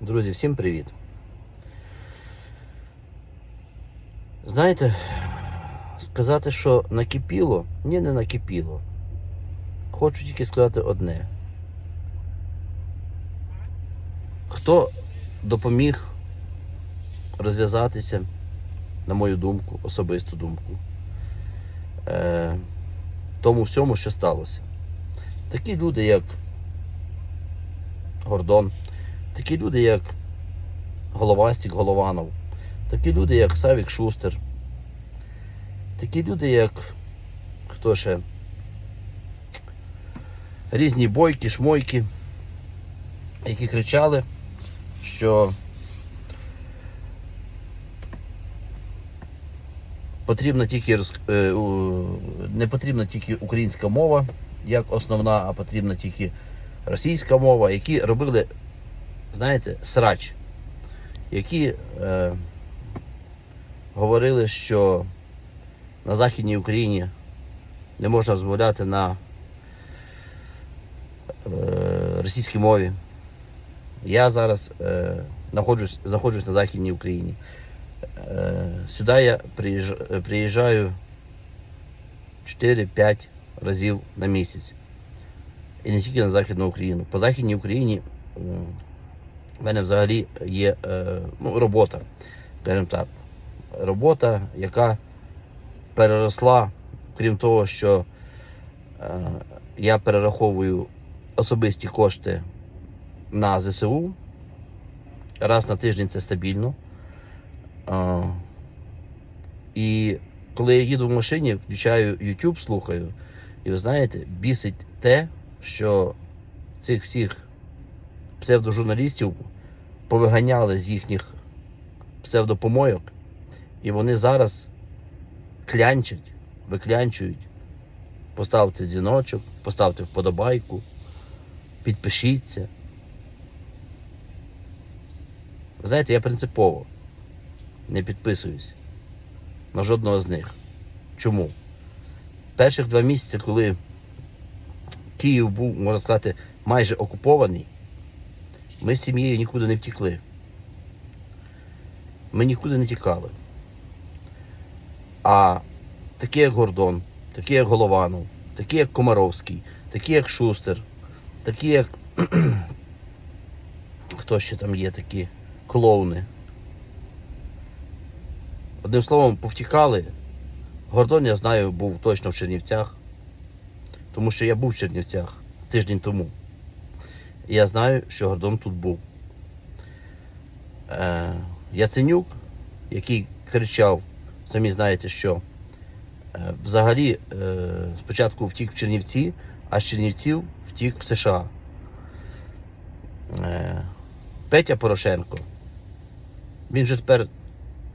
Друзі, всім привіт. Знаєте, сказати, що накипіло, ні, не накипіло. Хочу тільки сказати одне. Хто допоміг розв'язатися, на мою думку, особисту думку, е, тому всьому, що сталося? Такі люди, як Гордон, такі люди, як Головастік Голованов, такі люди, як Савік Шустер, такі люди, як хто ще? Різні бойки, шмойки, які кричали, що потрібна тільки е, не потрібна тільки українська мова як основна, а потрібна тільки російська мова, які робили, знаєте, срач, які е, говорили, що на Західній Україні не можна розмовляти на е, російській мові. Я зараз е, знаходжусь, знаходжусь на Західній Україні. Е, сюди я приїжджаю, приїжджаю 4-5 разів на місяць. І не тільки на Західну Україну. По Західній Україні в мене взагалі є е, ну, робота, скажімо так. Робота, яка переросла, крім того, що е, я перераховую особисті кошти на ЗСУ. Раз на тиждень це стабільно. А, і коли я їду в машині, включаю YouTube, слухаю, і ви знаєте, бісить те, що цих всіх псевдожурналістів повиганяли з їхніх псевдопомойок, і вони зараз клянчать, виклянчують. Поставте дзвіночок, поставте вподобайку, підпишіться. Ви знаєте, я принципово не підписуюсь на жодного з них. Чому? Перших два місяці, коли Київ був, можна сказати, майже окупований, ми з сім'єю нікуди не втікли. Ми нікуди не тікали. А такі, як Гордон, такі, як Голованов, такі, як Комаровський, такі, як Шустер, такі, як. Хто ще там є такі клоуни. Одним словом, повтікали. Гордон, я знаю, був точно в Чернівцях. Тому що я був в Чернівцях тиждень тому. І я знаю, що Гордон тут був. Е, Яценюк, який кричав, самі знаєте, що е, взагалі е, спочатку втік в Чернівці, а з Чернівців втік в США. Е, Петя Порошенко. Він же тепер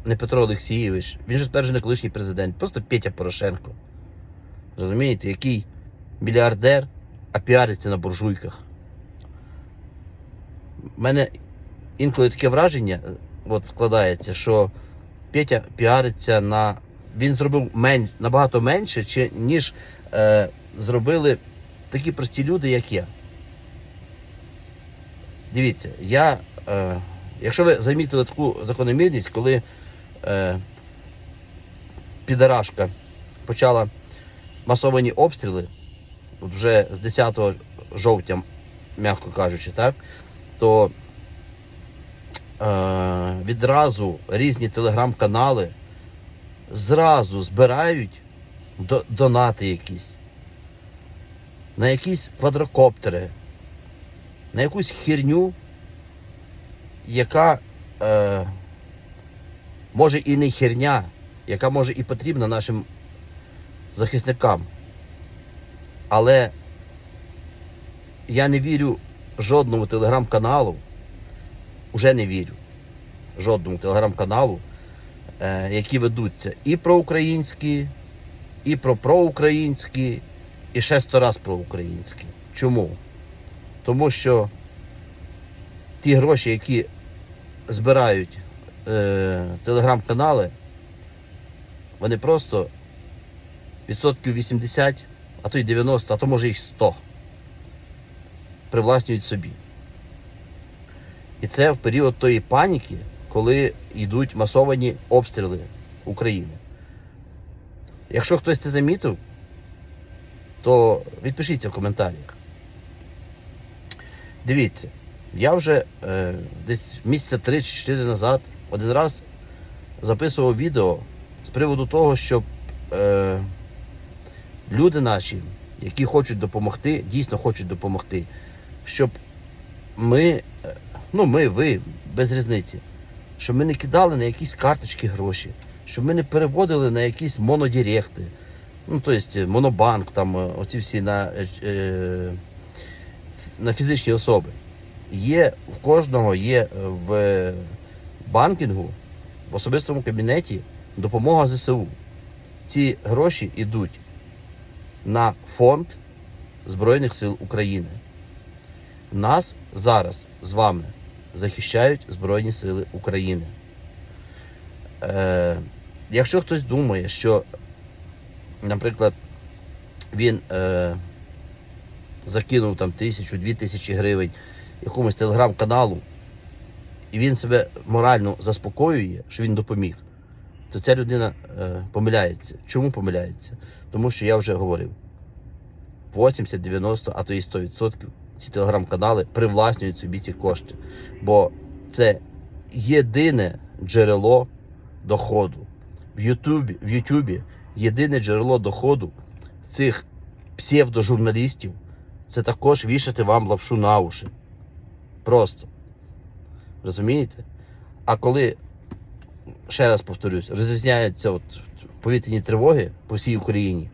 не Петро Олексійович, він же тепер вже не колишній президент, просто Петя Порошенко. Розумієте, який мільярдер, а піариться на буржуйках. У мене інколи таке враження е, от складається, що Петя піариться на. Він зробив мен... набагато менше, чи... ніж е, зробили такі прості люди, як я. Дивіться, я. Е, якщо ви замітили таку закономірність, коли е, підарашка почала масовані обстріли, от вже з 10 жовтня, м'яко кажучи, так, то е, відразу різні телеграм-канали зразу збирають донати якісь, на якісь квадрокоптери, на якусь херню, яка е, може і не херня, яка може і потрібна нашим захисникам. Але я не вірю жодному телеграм-каналу, уже не вірю жодному телеграм-каналу, е, які ведуться і про українські, і про проукраїнські, і ще сто раз про українські. Чому? Тому що ті гроші, які збирають е, телеграм-канали, вони просто відсотків 80, а то й 90, а то може і 100 привласнюють собі. І це в період тої паніки, коли йдуть масовані обстріли України. Якщо хтось це замітив, то відпишіться в коментарях. Дивіться, я вже е, десь місяця 3-4 назад один раз записував відео з приводу того, щоб е, люди наші, які хочуть допомогти, дійсно хочуть допомогти, щоб ми, е, ну ми, ви, без різниці, щоб ми не кидали на якісь карточки гроші, щоб ми не переводили на якісь монодіректи, ну тобто монобанк, там е, оці всі на, е, на фізичні особи. Є в кожного є в банкінгу, в особистому кабінеті допомога ЗСУ. Ці гроші йдуть на фонд Збройних сил України. Нас зараз з вами захищають Збройні Сили України. Е, якщо хтось думає, що, наприклад, він е, закинув там тисячу, дві тисячі гривень якомусь телеграм-каналу, і він себе морально заспокоює, що він допоміг, то ця людина е, помиляється. Чому помиляється? Тому що я вже говорив: 80, 90, а то і 100% ці телеграм-канали привласнюють собі ці кошти. Бо це єдине джерело доходу. В Ютубі, в Ютубі єдине джерело доходу цих псевдожурналістів це також вішати вам лапшу на уші. Просто. Розумієте? А коли, ще раз повторюсь, розрізняються от повітряні тривоги по всій Україні,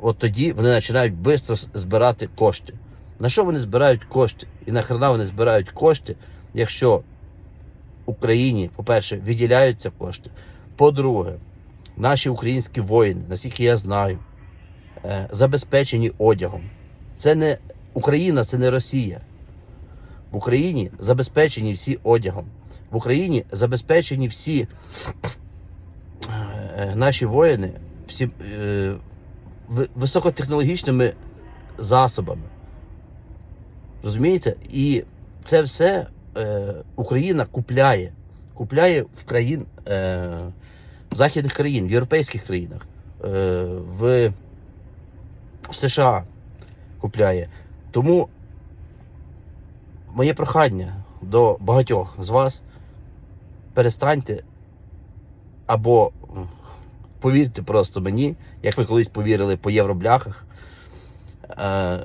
от тоді вони починають швидко збирати кошти. На що вони збирають кошти? І нахрена вони збирають кошти, якщо Україні, по-перше, виділяються кошти. По-друге, наші українські воїни, наскільки я знаю, е, забезпечені одягом. Це не Україна, це не Росія. В Україні забезпечені всі одягом. В Україні забезпечені всі е, наші воїни всі, е, високотехнологічними засобами. Розумієте? І це все е, Україна купляє. Купляє в країн, е, в західних країн, в європейських країнах, е, в, в США купляє. Тому моє прохання до багатьох з вас перестаньте або повірте просто мені, як ви колись повірили по євробляхах. Е,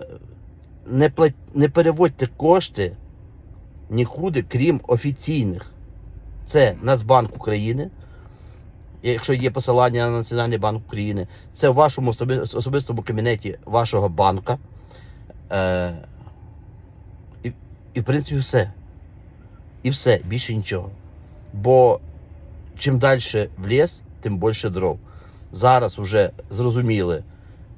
не, плат... не переводьте кошти нікуди, крім офіційних. Це Нацбанк України. Якщо є посилання на Національний банк України, це в вашому особи- особистому кабінеті вашого банка. Е, і, і, в принципі, все. І все, більше нічого. Бо чим далі в ліс, тим більше дров. Зараз вже зрозуміли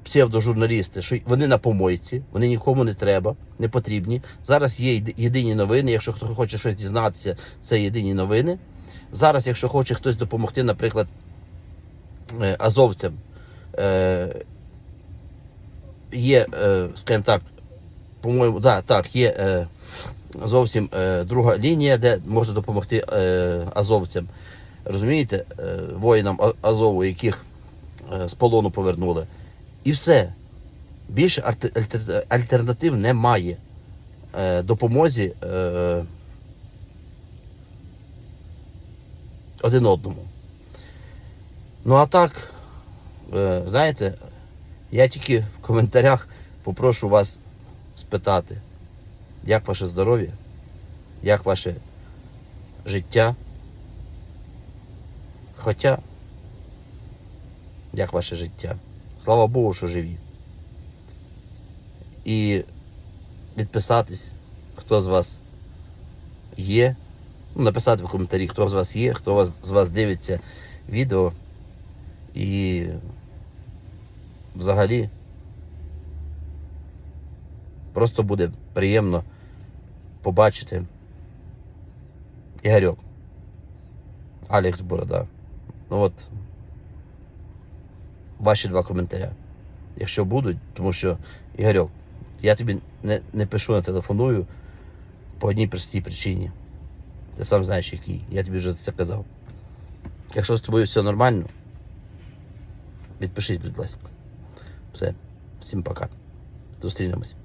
псевдожурналісти, що вони на помойці, вони нікому не треба, не потрібні. Зараз є єдині новини. Якщо хто хоче щось дізнатися, це єдині новини. Зараз, якщо хоче хтось допомогти, наприклад, е, азовцям, е, є, е, скажімо так, по-моєму, да, так, є зовсім друга лінія, де можна допомогти азовцям. Розумієте, воїнам Азову, яких з полону повернули. І все. Більше альтернатив немає е, допомозі е, один одному. Ну а так, е, знаєте, я тільки в коментарях попрошу вас спитати, як ваше здоров'я, як ваше життя. Хоча, як ваше життя. Слава Богу, що живі. І відписатись, хто з вас є. Ну, написати в коментарі, хто з вас є, хто вас, з вас дивиться відео. І взагалі просто буде приємно побачити Ігорьок. Алекс Борода. Ну от ваші два коментаря. Якщо будуть, тому що, Ігорьок, я тобі не, не пишу, не телефоную по одній простій причині. Ти сам знаєш, який. Я тобі вже це казав. Якщо з тобою все нормально, підпишись, будь ласка. Все. Всім пока. Зустрінемось.